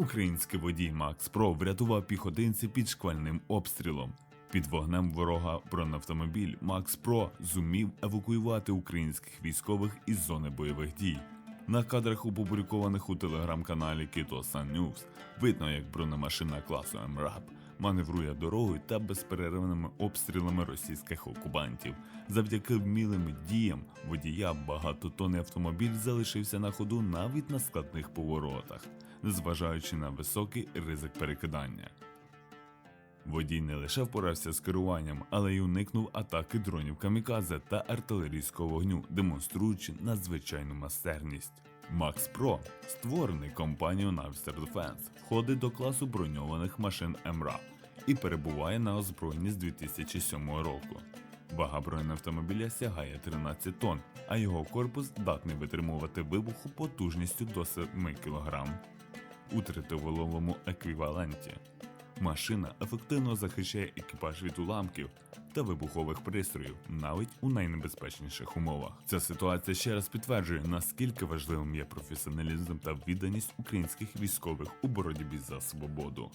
Український водій Макс Про врятував піхотинців під шквальним обстрілом. Під вогнем ворога бронеавтомобіль Макс Про зумів евакуювати українських військових із зони бойових дій. На кадрах, опублікованих у телеграм-каналі Kitosan News, видно, як бронемашина класу МРАП маневрує дорогою та безперервними обстрілами російських окупантів. Завдяки вмілим діям водія багатотонний автомобіль залишився на ходу навіть на складних поворотах, незважаючи на високий ризик перекидання. Водій не лише впорався з керуванням, але й уникнув атаки дронів камікадзе та артилерійського вогню, демонструючи надзвичайну майстерність. Max Pro, створений компанією Navistar Defense, входить до класу броньованих машин МРАП і перебуває на озброєнні з 2007 року. Вага бронеавтомобіля сягає 13 тонн, а його корпус здатний витримувати вибуху потужністю до 7 кг у тритоволовому еквіваленті. Машина ефективно захищає екіпаж від уламків та вибухових пристроїв навіть у найнебезпечніших умовах. Ця ситуація ще раз підтверджує, наскільки важливим є професіоналізм та відданість українських військових у боротьбі за свободу.